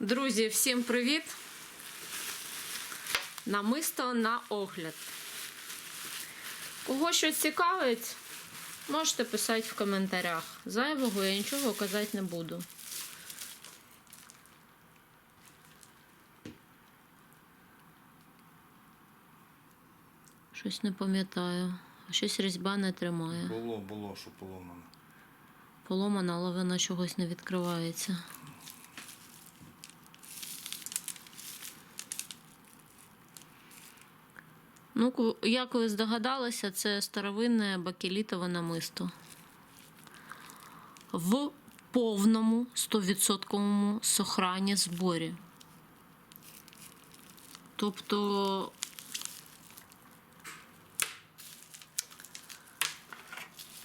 Друзі, всім привіт! Намисто на огляд. Кого щось цікавить, можете писати в коментарях. Зайвого я нічого казати не буду. Щось не пам'ятаю. Щось різьба не тримає. Було, було, що поломано. Поломана, але вона чогось не відкривається. Ну, як ви здогадалися, це старовинне бакелітове намисто. В повному 100% сохрані зборі. Тобто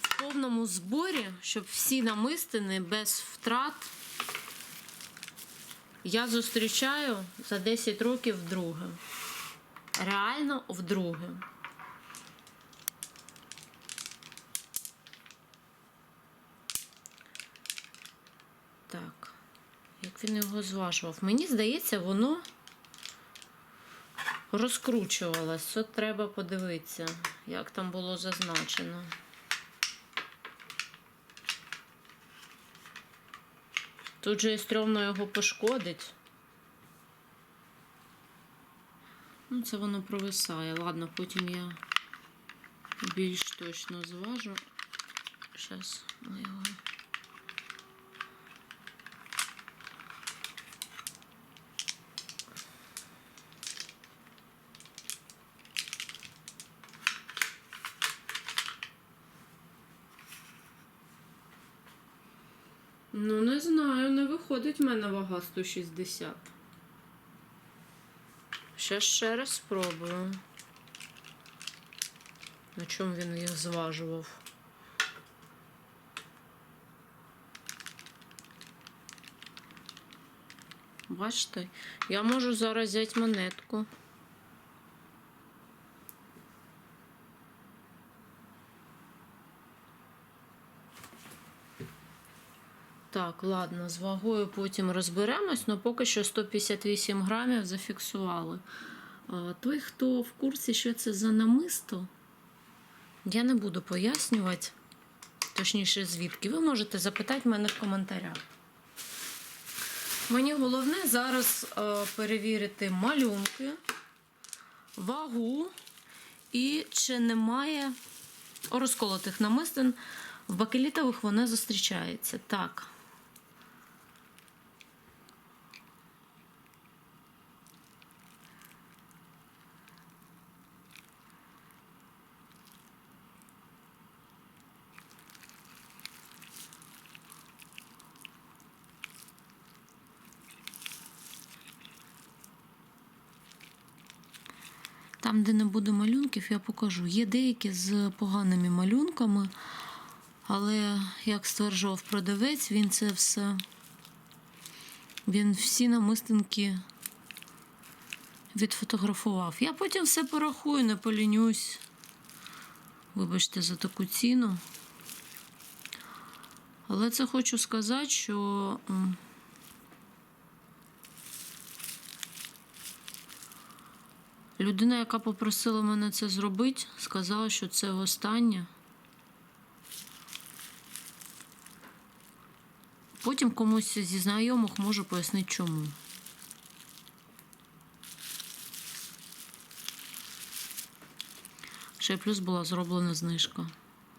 в повному зборі, щоб всі намистини без втрат я зустрічаю за 10 років вдруге. Реально вдруге. Так, як він його зважував? Мені здається, воно розкручувалось. От треба подивитися, як там було зазначено. Тут же і стрьомно його пошкодить. Ну, це воно провисає. Ладно, потім я більш точно зважу. Зараз ми його. Ну, не знаю, не виходить в мене вага 160. Ще ще раз спробую. На чому він їх зважував? Бачите, я можу зараз взяти монетку. Так, ладно, з вагою потім розберемось, але поки що 158 грамів зафіксували. Той, хто в курсі, що це за намисто, я не буду пояснювати, точніше, звідки. Ви можете запитати мене в коментарях. Мені головне зараз перевірити малюнки, вагу і чи немає розколотих намистин. В бакелітових вони зустрічаються. Так. Там, де не буде малюнків, я покажу. Є деякі з поганими малюнками, але, як стверджував продавець, він це все. Він всі намистинки відфотографував. Я потім все порахую, не полінюсь. Вибачте за таку ціну. Але це хочу сказати, що. Людина, яка попросила мене це зробити, сказала, що це востаннє. Потім комусь зі знайомих можу пояснити, чому. Ще плюс була зроблена знижка.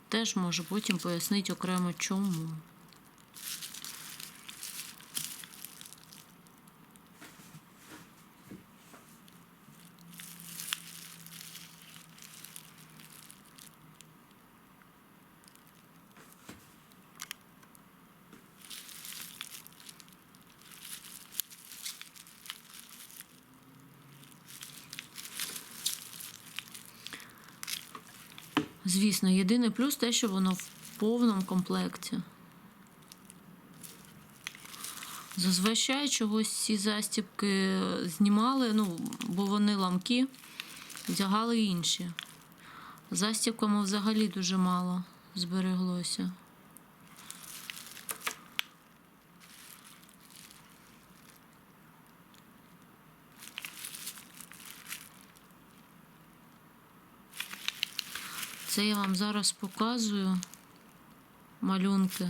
Теж можу потім пояснити окремо чому. Звісно, єдиний плюс те, що воно в повному комплекті. Зазвичай чогось ці застібки знімали, ну, бо вони ламкі, вдягали інші. Застібками взагалі дуже мало збереглося. Це я вам зараз показую малюнки.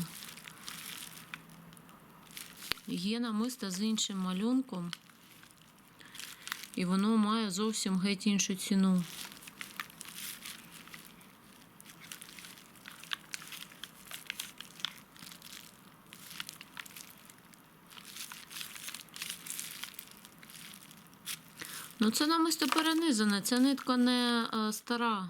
Є намисто з іншим малюнком, і воно має зовсім геть іншу ціну. Ну, це намисто перенизане, ця нитка не е, стара.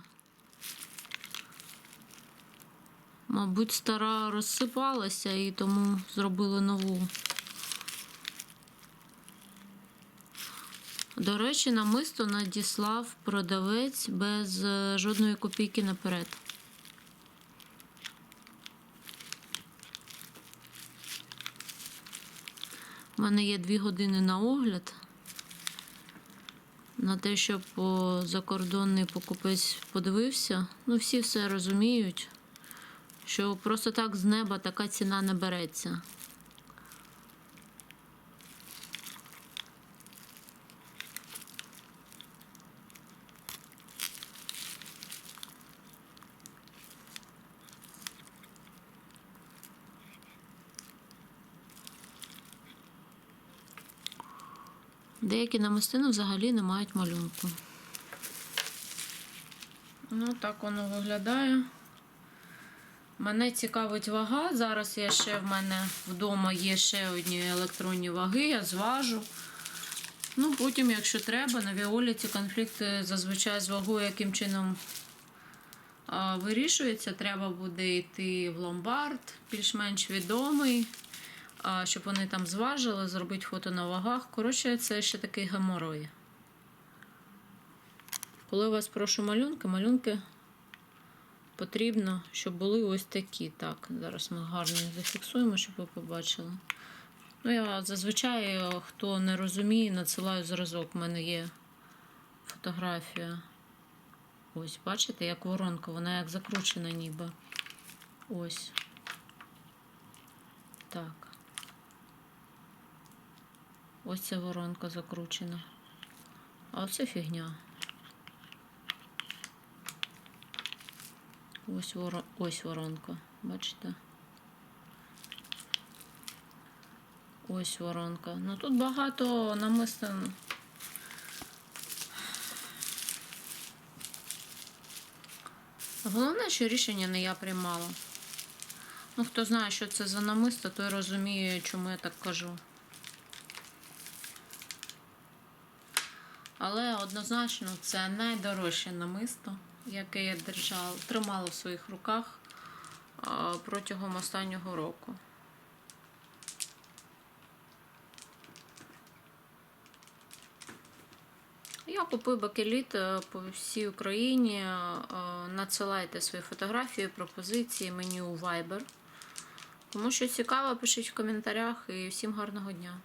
Мабуть, стара розсипалася і тому зробили нову. До речі, намисто надіслав продавець без е, жодної копійки наперед. У мене є дві години на огляд на те, щоб закордонний покупець подивився. Ну, всі все розуміють, що просто так з неба така ціна не береться. Деякі намистини взагалі не мають малюнку. Ну, так воно виглядає. Мене цікавить вага. Зараз я ще в мене вдома є ще одні електронні ваги, я зважу. Ну, потім, якщо треба, на Віолі ці конфлікти зазвичай з вагою яким чином вирішується. Треба буде йти в ломбард, більш-менш відомий, щоб вони там зважили, зробити фото на вагах. Коротше, це ще такий геморой. Коли вас прошу малюнки, малюнки потрібно, щоб були ось такі. Так, зараз ми гарно зафіксуємо, щоб ви побачили. Ну, я зазвичай, е, хто не розуміє, надсилаю зразок. У мене є фотографія. Ось, бачите, як воронка, вона як закручена ніби. Ось. Так. Ось ця воронка закручена. А оце фігня. Ось, воро... Ось воронка. Бачите? Ось воронка. Ну тут багато намистин. Головне, що рішення не я приймала. Ну, хто знає, що це за намисто, той розуміє, чому я так кажу. Але однозначно це найдорожче намисто, яке я держала, тримала в своїх руках протягом останнього року. Я купую бакеліт е, по всій Україні. е, Надсилайте свої фотографії, пропозиції мені у Viber. Кому що цікаво, пишіть в коментарях і всім гарного дня.